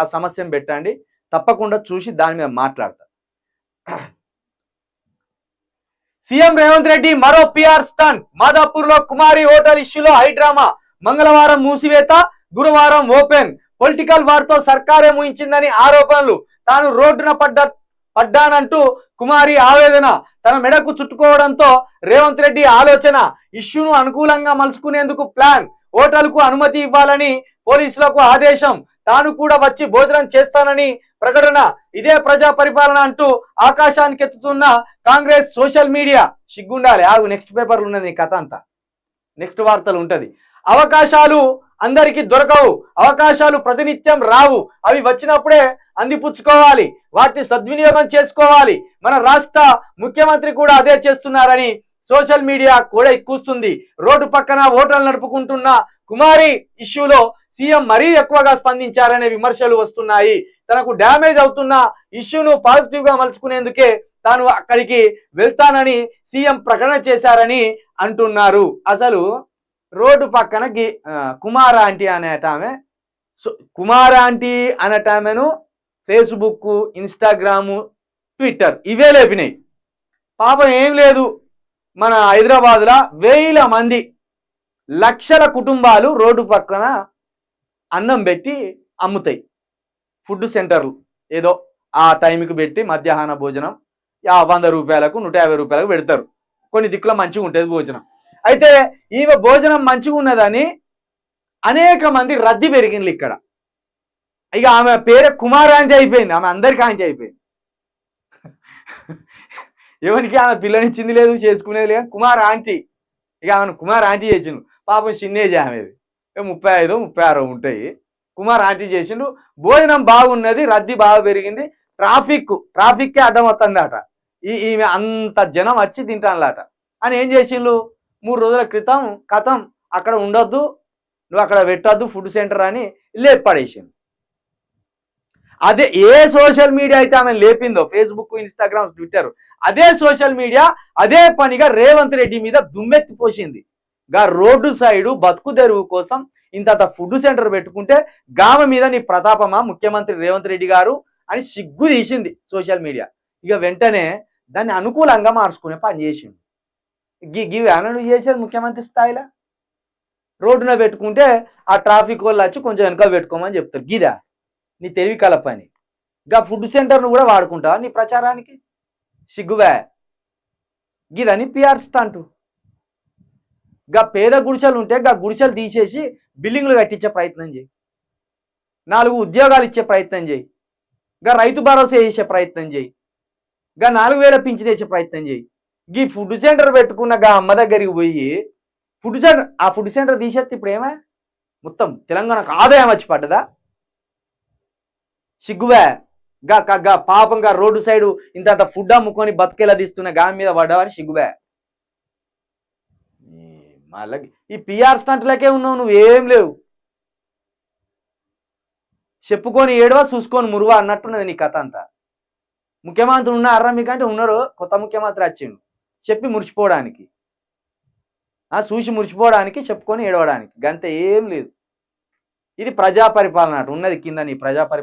ఆ సమస్యను పెట్టండి. తప్పకుండా చూసి దాని మీద మాట్లాడతా. సీఎం రేవంత్ రెడ్డి మరో పిఆర్ స్టన్ మాదాపూర్లో కుమారి హోటల్ ఇష్యూలో హైడ్రామా మంగళవారం మూసివేత గురువారం ఓపెన్. పొలిటికల్ వార్తో సర్కారే ముయించిందని ఆరోపణలు. తాను రోడ్డున పడ్డ పడ్డానంటూ కుమారి ఆవేదన. తన మెడకు చుట్టుకోవడంతో రేవంత్ రెడ్డి ఆలోచన. ఇష్యూను అనుకూలంగా మలుచుకునేందుకు ప్లాన్. హోటల్కు అనుమతి ఇవ్వాలని పోలీసులకు ఆదేశం. తాను కూడా వచ్చి భోజనం చేస్తానని ప్రకటన ఇదే ప్రజా పరిపాలన అంటూ ఆకాశానికి ఎత్తుతున్న కాంగ్రెస్ సోషల్ మీడియా సిగ్గుండాలి. ఆగు నెక్స్ట్ పేపర్లు ఉన్నది కథ అంతా. నెక్స్ట్ వార్తలు ఉంటది. అవకాశాలు అందరికీ దొరకవు. అవకాశాలు ప్రతినిత్యం రావు. అవి వచ్చినప్పుడే అందిపుచ్చుకోవాలి. వాటిని సద్వినియోగం చేసుకోవాలి. మన రాష్ట్ర ముఖ్యమంత్రి కూడా అదే చేస్తున్నారని సోషల్ మీడియా కూడా ఎక్కుస్తుంది రోడ్డు పక్కన ఓటర్లు నడుపుకుంటున్న కుమారి ఇష్యూలో సీఎం మరీ ఎక్కువగా స్పందించారనే విమర్శలు వస్తున్నాయి. తనకు డ్యామేజ్ అవుతున్న ఇష్యూను పాజిటివ్గా మలుచుకునేందుకే తాను అక్కడికి వెళ్తానని సీఎం ప్రకటన చేశారని అంటున్నారు. అసలు రోడ్డు పక్కన గి ఆ, కుమార ఆంటీ అనేట ఆమె. సో కుమార ఆంటీ అనేట ఆమెను ఫేస్బుక్ ఇన్స్టాగ్రాము ట్విట్టర్ ఇవే లేపినాయి. పాపం ఏం లేదు. మన హైదరాబాద్లో వేల మంది లక్షల కుటుంబాలు రోడ్డు పక్కన అన్నం పెట్టి అమ్ముతాయి. ఫుడ్ సెంటర్లు. ఏదో ఆ టైంకి పెట్టి మధ్యాహ్న భోజనం. యా వంద రూపాయలకు నూట యాభై రూపాయలకు పెడతారు. కొన్ని దిక్కులో మంచిగా ఉంటుంది భోజనం. అయితే ఈమె భోజనం మంచిగా ఉన్నదని అనేక మంది రద్దీ పెరిగింది ఇక్కడ. ఇక ఆమె పేరు కుమారాంటి అయిపోయింది. ఆమె అందరికి ఆంటీ అయిపోయింది. ఎవరికి ఆమె పిల్లనిచ్చింది లేదు చేసుకునేది లేదు. కుమార్ ఆంటీ ఇక ఆమెను కుమార్ ఆంటీ చేసిండు పాపం చిన్నేజ్ ఆమెది. ముప్పై ఐదు ముప్పై ఆరు ఉంటాయి. కుమార్ ఆంటీ చేసిండు. భోజనం బాగున్నది రద్దీ బాగా పెరిగింది. ట్రాఫిక్ ట్రాఫిక్కే అడ్డం వస్తుందట ఈ ఈమె అంత జనం వచ్చి తింటానులాట అని ఏం చేసిండు? మూడు రోజుల క్రితం కథం అక్కడ ఉండొద్దు నువ్వు అక్కడ పెట్టద్దు ఫుడ్ సెంటర్ అని లేపడేసిండు అదే ఏ సోషల్ మీడియా అయితే ఆమె లేపిందో ఫేస్బుక్ ఇన్స్టాగ్రామ్ ట్విట్టర్ అదే సోషల్ మీడియా అదే పనిగా రేవంత్ రెడ్డి మీద దుమ్మెత్తి పోసింది. గా రోడ్డు సైడు బతుకు తెరువు కోసం ఇంత ఫుడ్ సెంటర్ పెట్టుకుంటే గామ మీద నీ ప్రతాపమా? ముఖ్యమంత్రి రేవంత్ రెడ్డి గారు అని సిగ్గు తీసింది సోషల్ మీడియా. ఇక వెంటనే దాన్ని అనుకూలంగా మార్చుకునే పని చేసిండు. గి గివి అనడు చేసేది ముఖ్యమంత్రి స్థాయిలో? రోడ్డున పెట్టుకుంటే ఆ ట్రాఫిక్ వాళ్ళు వచ్చి కొంచెం వెనక పెట్టుకోమని చెప్తారు. గిదా నీ తెలివి కల పని గా ఫుడ్ సెంటర్ను కూడా వాడుకుంటావా నీ ప్రచారానికి? సిగ్గువే గిదని పిఆర్ స్టంట్. గా పేద గుడిసెలు ఉంటే గా గుడిసెలు తీసేసి బిల్డింగ్లు కట్టించే ప్రయత్నం చేయి. నాలుగు ఉద్యోగాలు ఇచ్చే ప్రయత్నం చేయి. గా రైతు భరోసా చేసే ప్రయత్నం చేయి. గా నాలుగు వేల పింఛన్ వేసే ప్రయత్నం చేయి. గీ ఫుడ్ సెంటర్ పెట్టుకున్న గా అమ్మ దగ్గరికి పోయి ఫుడ్ సెంటర్ ఆ ఫుడ్ సెంటర్ తీసేస్తే ఇప్పుడు ఏమే? మొత్తం తెలంగాణకు ఆదాయం వచ్చి పడ్డదా? సిగ్గువే. గా గా- పాపంగా రోడ్డు సైడు ఇంత అంత ఫుడ్ అమ్ముకొని బతికేలా తీస్తున్న గా మీద పడ్డవారి సిగ్గువే. మళ్ళీ ఈ పిఆర్ స్టంట్లకే ఉన్నావు నువ్వు ఏం లేవు. చెప్పుకొని ఏడవా చూసుకొని మురువా అన్నట్టున్నది నీ కథ అంతా. ముఖ్యమంత్రి ఉన్నారా మీకంటే ఉన్నారు కొత్త ముఖ్యమంత్రి వచ్చిండు. చెప్పి మురిచిపోవడానికి. ఆ చూసి మురిచిపోవడానికి చెప్పుకొని ఏడవడానికి. గంత ఏం లేదు. ఇది ప్రజా పరిపాలన ఉన్నది కింద నీ ప్రజా పరిపాలన